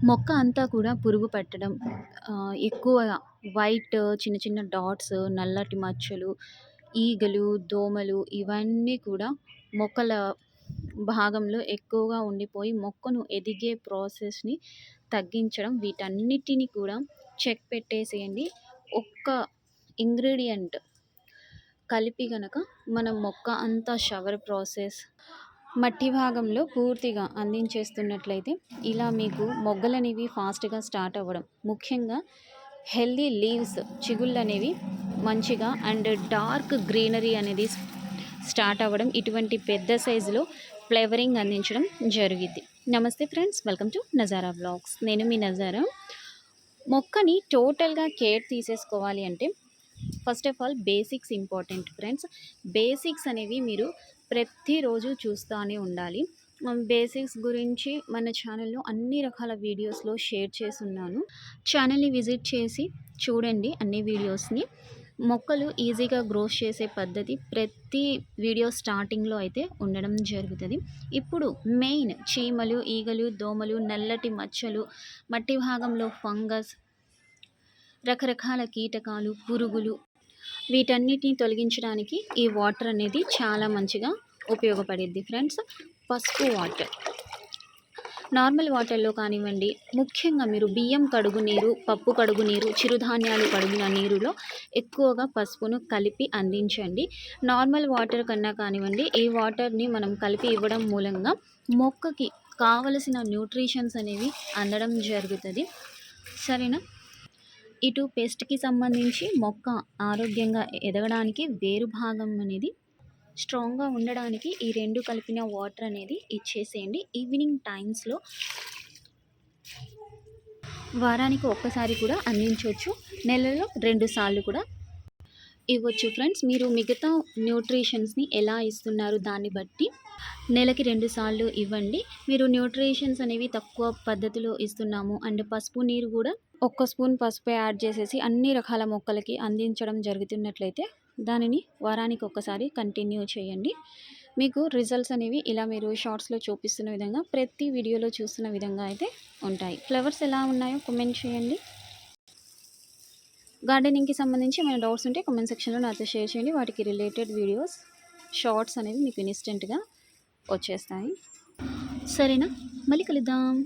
మొక్క అంతా కూడా పురుగు పట్టడం ఎక్కువ ఎక్కువగా వైట్ చిన్న చిన్న డాట్స్, నల్లటి మచ్చలు, ఈగలు, దోమలు ఇవన్నీ కూడా మొక్కల భాగంలో ఎక్కువగా ఉండిపోయి మొక్కను ఎదిగే ప్రాసెస్‌ని తగ్గించడం వీటన్నిటిని కూడా చెక్ పెట్టేసేయండి. ఒక్క ఇంగ్రీడియంట్ కలిపి గనక మనం మొక్క అంతా షవర్ ప్రాసెస్ మట్టి భాగంలో పూర్తిగా అందించేస్తున్నట్లయితే ఇలా మీకు మొగ్గలనేవి ఫాస్ట్‌గా స్టార్ట్ అవ్వడం. ముఖ్యంగా హెల్తీ లీవ్స్ చిగుళ్ళు అనేవి మంచిగా అండ్ డార్క్ గ్రీనరీ అనేది స్టార్ట్ అవ్వడం. ఇటువంటి పెద్ద సైజులో ఫ్లేవరింగ్ అందించడం జరిగింది namaste friends welcome to Nazara vlogs. నేను మీ నజారా. మొక్కని టోటల్‌గా కేర్ తీసేసుకోవాలి అంటే first of all basics important friends. Basics అనేవి మీరు ప్రతిరోజు చూస్తానే ఉండాలి. బేసిక్స్ గురించి మన ఛానల్‌లో అన్ని రకాల వీడియోస్‌లో షేర్ చేస్తున్నాను ఛానల్‌ని విజిట్ చేసి చూడండి అన్ని వీడియోస్‌ని. మొక్కలు ఈజీగా గ్రోత్ చేసే పద్ధతి ప్రతి వీడియో స్టార్టింగ్‌లో అయితే ఉండడం జరుగుతుంది ఇప్పుడు మెయిన్ చీమలు, ఈగలు, దోమలు, నల్లటి మచ్చలు, మట్టి భాగంలో ఫంగస్, రకరకాల కీటకాలు, పురుగులు వీటన్నిటిని తొలగించడానికి ఈ వాటర్ అనేది చాలా మంచిగా ఉపయోగపడిద్ది ఫ్రెండ్స్. పసుపు వాటర్. నార్మల్ వాటర్‌లో కానివ్వండి, ముఖ్యంగా మీరు బియ్యం కడుగు నీరు, పప్పు కడుగు నీరు, చిరుధాన్యాలు కడుగున నీరులో ఎక్కువగా పసుపును కలిపి అందించండి. నార్మల్ వాటర్ కన్నా కానివ్వండి, ఈ వాటర్‌ని మనం కలిపి ఇవ్వడం మూలంగా మొక్కకి కావలసిన న్యూట్రిషన్స్ అనేవి అందడం జరుగుతుంది సరేనా? ఇటు పెస్ట్‌కి సంబంధించి మొక్క ఆరోగ్యంగా ఎదగడానికి వేరు భాగం అనేది స్ట్రాంగ్‌గా ఉండడానికి ఈ రెండు కలిపిన వాటర్ అనేది ఇచ్చేసేయండి. ఈవినింగ్ టైమ్స్‌లో వారానికి ఒక్కసారి కూడా అందించవచ్చు నెలలో రెండు సార్లు కూడా ఇవ్వచ్చు ఫ్రెండ్స్. మీరు మిగతా న్యూట్రిషన్స్‌ని ఎలా ఇస్తున్నారు దాన్ని బట్టి నెలకి రెండు సార్లు ఇవ్వండి. మీరు న్యూట్రిషన్స్ అనేవి తక్కువ పద్ధతిలో ఇస్తున్నాము అండ్ పసుపు నీరు కూడా ఒక్క స్పూన్ పసుపు యాడ్ చేసేసి అన్ని రకాల మొక్కలకి అందించడం జరుగుతున్నట్లయితే దానిని వారానికి ఒక్కసారి కంటిన్యూ చేయండి. మీకు రిజల్ట్స్ అనేవి ఇలా మీరు షార్ట్స్‌లో చూపిస్తున్న విధంగా ప్రతి వీడియోలో చూస్తున్న విధంగా అయితే ఉంటాయి. ఫ్లవర్స్ ఎలా ఉన్నాయో కమెంట్ చేయండి. గార్డెనింగ్‌కి సంబంధించి ఏమైనా డౌట్స్ ఉంటే కమెంట్ సెక్షన్‌లో నాతో షేర్ చేయండి. వాటికి రిలేటెడ్ వీడియోస్, షార్ట్స్ అనేవి మీకు ఇన్‌స్టెంట్‌గా వచ్చేస్తాయి. సరేనా? మళ్ళీ కలుద్దాం.